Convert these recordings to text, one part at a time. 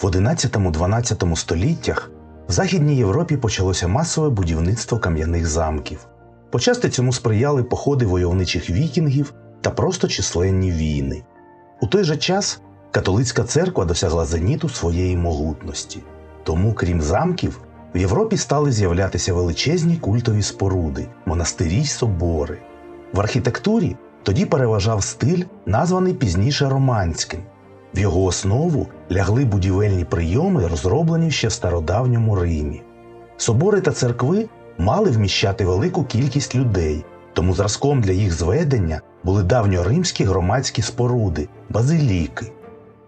В 11-12 століттях в Західній Європі почалося масове будівництво кам'яних замків. Почасти цьому сприяли походи войовничих вікінгів та просто численні війни. У той же час католицька церква досягла зеніту своєї могутності. Тому, крім замків, в Європі стали з'являтися величезні культові споруди, монастирі й собори. В архітектурі тоді переважав стиль, названий пізніше романським. В його основу лягли будівельні прийоми, розроблені ще в стародавньому Римі. Собори та церкви мали вміщати велику кількість людей, тому зразком для їх зведення були давньоримські громадські споруди, базиліки.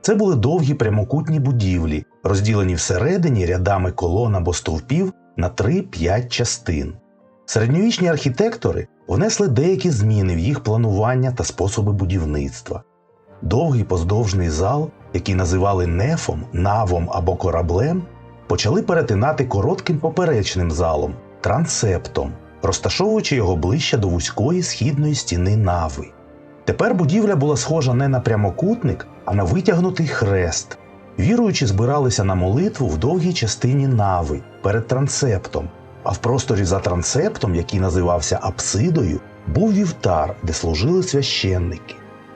Це були довгі прямокутні будівлі, розділені всередині рядами колон або стовпів на 3-5 частин. Середньовічні архітектори внесли деякі зміни в їх планування та способи будівництва. Довгий поздовжний зал, який називали нефом, навом або кораблем, почали перетинати коротким поперечним залом, трансептом, розташовуючи його ближче до вузької східної стіни нави. Тепер будівля була схожа не на прямокутник, а на витягнутий хрест. Віруючі збиралися на молитву в довгій частині нави перед трансептом, а в просторі за трансептом, який називався апсидою, був вівтар, де служили священники.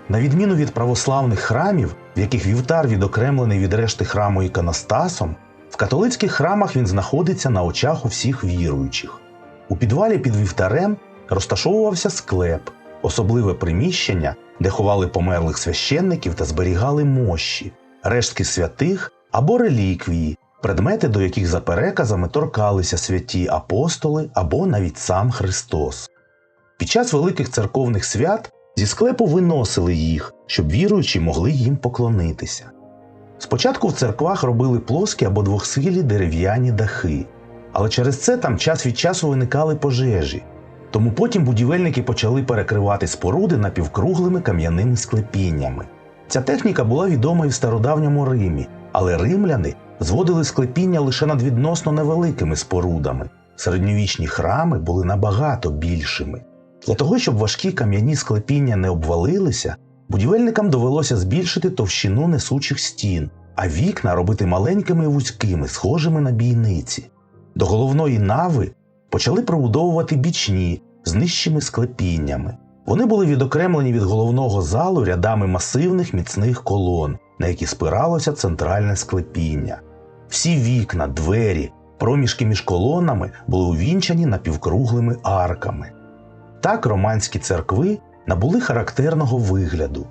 На відміну від православних храмів, в яких вівтар відокремлений від решти храму іконостасом, в католицьких храмах він знаходиться на очах у всіх віруючих. У підвалі під вівтарем розташовувався склеп, особливе приміщення, де ховали померлих священників та зберігали мощі, рештки святих або реліквії, предмети, до яких за переказами торкалися святі апостоли або навіть сам Христос. Під час великих церковних свят зі склепу виносили їх, щоб віруючі могли їм поклонитися. Спочатку в церквах робили плоскі або двохсхилі дерев'яні дахи, але через це там час від часу виникали пожежі. Тому потім будівельники почали перекривати споруди напівкруглими кам'яними склепіннями. Ця техніка була відома і в стародавньому Римі, але римляни зводили склепіння лише над відносно невеликими спорудами. Середньовічні храми були набагато більшими. Для того, щоб важкі кам'яні склепіння не обвалилися, будівельникам довелося збільшити товщину несучих стін, а вікна робити маленькими і вузькими, схожими на бійниці. До головної нави почали пробудовувати бічні з нижчими склепіннями. Вони були відокремлені від головного залу рядами масивних міцних колон, на які спиралося центральне склепіння. Всі вікна, двері, проміжки між колонами були увінчані напівкруглими арками. Так романські церкви набули характерного вигляду.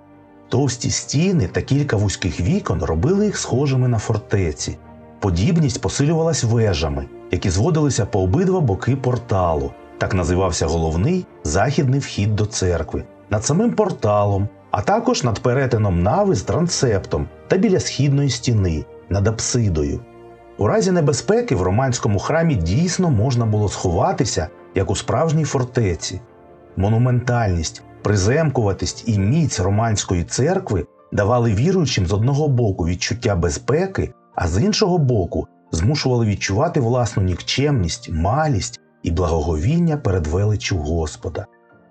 Товсті стіни та кілька вузьких вікон робили їх схожими на фортеці. Подібність посилювалась вежами, які зводилися по обидва боки порталу. Так називався головний західний вхід до церкви, над самим порталом, а також над перетином нави з трансептом та біля східної стіни над апсидою. У разі небезпеки в романському храмі дійсно можна було сховатися, як у справжній фортеці. Монументальність, приземкуватість і міць романської церкви давали віруючим з одного боку відчуття безпеки, а з іншого боку змушували відчувати власну нікчемність, малість і благоговіння перед величчю Господа.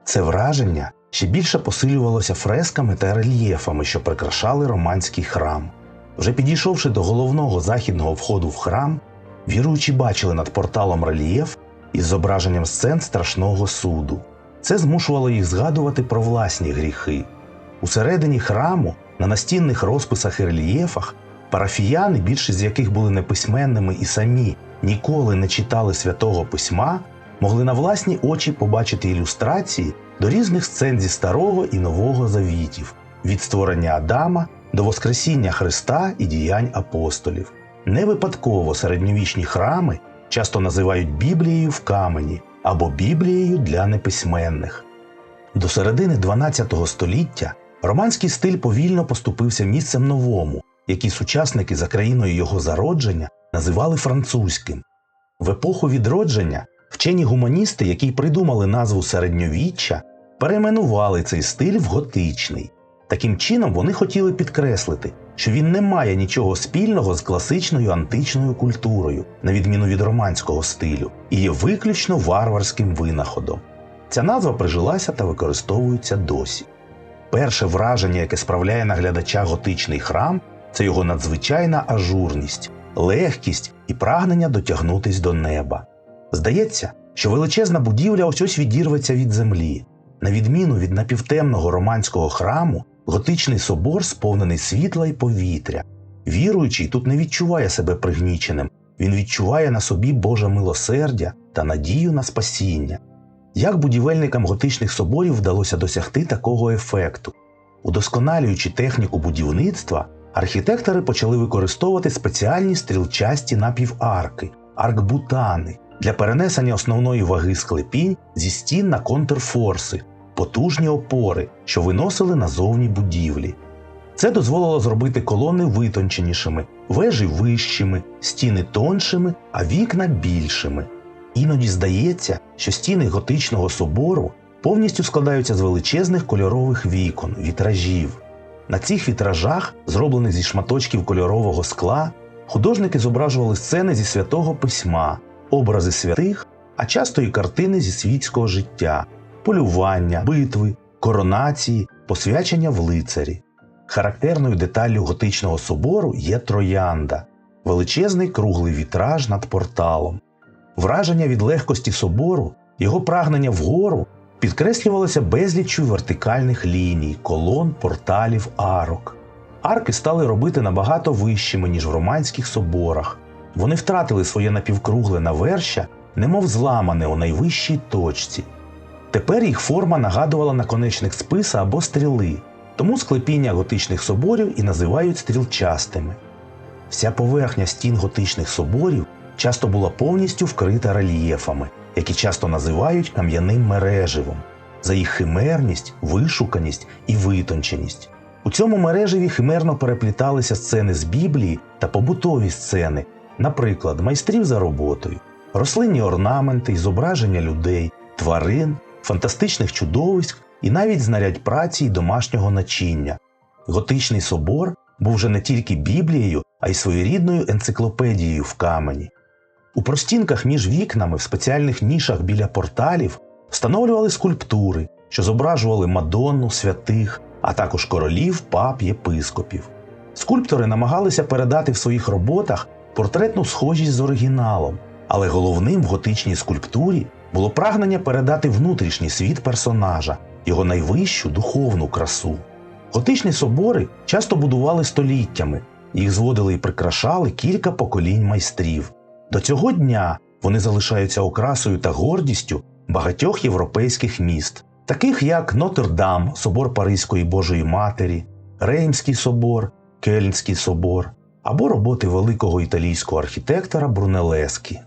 Це враження ще більше посилювалося фресками та рельєфами, що прикрашали романський храм. Вже підійшовши до головного західного входу в храм, віруючі бачили над порталом рельєф із зображенням сцен страшного суду. Це змушувало їх згадувати про власні гріхи. Усередині храму, на настінних розписах і рельєфах, парафіяни, більшість з яких були неписьменними і самі ніколи не читали святого письма, могли на власні очі побачити ілюстрації до різних сцен зі старого і нового завітів, від створення Адама до Воскресіння Христа і діянь апостолів. Не випадково середньовічні храми часто називають Біблією в камені або Біблією для неписьменних. До середини 12 століття романський стиль повільно поступився місцем новому, який сучасники за країною його зародження називали французьким. В епоху відродження вчені гуманісти, які придумали назву середньовіччя, перейменували цей стиль в готичний. Таким чином вони хотіли підкреслити, що він не має нічого спільного з класичною античною культурою, на відміну від романського стилю, і є виключно варварським винаходом. Ця назва прижилася та використовується досі. Перше враження, яке справляє на глядача готичний храм, це його надзвичайна ажурність, легкість і прагнення дотягнутись до неба. Здається, що величезна будівля ось ось відірветься від землі. На відміну від напівтемного романського храму, готичний собор сповнений світла і повітря. Віруючий тут не відчуває себе пригніченим, він відчуває на собі Боже милосердя та надію на спасіння. Як будівельникам готичних соборів вдалося досягти такого ефекту? Удосконалюючи техніку будівництва, архітектори почали використовувати спеціальні стрілчасті напіварки аркбутани для перенесення основної ваги склепінь зі стін на контрфорси, потужні опори, що виносили назовні будівлі. Це дозволило зробити колони витонченішими, вежі вищими, стіни тоншими, а вікна більшими. Іноді здається, що стіни готичного собору повністю складаються з величезних кольорових вікон, вітражів. На цих вітражах, зроблених зі шматочків кольорового скла, художники зображували сцени зі святого письма, образи святих, а часто і картини зі світського життя, полювання, битви, коронації, посвячення в лицарі. Характерною деталлю готичного собору є троянда, величезний круглий вітраж над порталом. Враження від легкості собору, його прагнення вгору підкреслювалося безліччю вертикальних ліній, колон, порталів, арок. Арки стали робити набагато вищими, ніж в романських соборах. Вони втратили своє напівкругле навершя, немов зламане у найвищій точці. Тепер їх форма нагадувала наконечник списа або стріли, тому склепіння готичних соборів і називають стрілчастими. Вся поверхня стін готичних соборів часто була повністю вкрита рельєфами, які часто називають кам'яним мереживом, за їх химерність, вишуканість і витонченість. У цьому мережеві химерно перепліталися сцени з Біблії та побутові сцени, наприклад, майстрів за роботою, рослинні орнаменти і зображення людей, тварин, фантастичних чудовиськ і навіть знарядь праці й домашнього начиння. Готичний собор був вже не тільки Біблією, а й своєрідною енциклопедією в камені. У простінках між вікнами в спеціальних нішах біля порталів встановлювали скульптури, що зображували Мадонну, святих, а також королів, пап, єпископів. Скульптори намагалися передати в своїх роботах портретну схожість з оригіналом, але головним в готичній скульптурі було прагнення передати внутрішній світ персонажа, його найвищу духовну красу. Готичні собори часто будували століттями, їх зводили і прикрашали кілька поколінь майстрів. До цього дня вони залишаються окрасою та гордістю багатьох європейських міст, таких як Нотр-Дам, собор Паризької Божої Матері, Реймський собор, Кельнський собор або роботи великого італійського архітектора Брунелескі.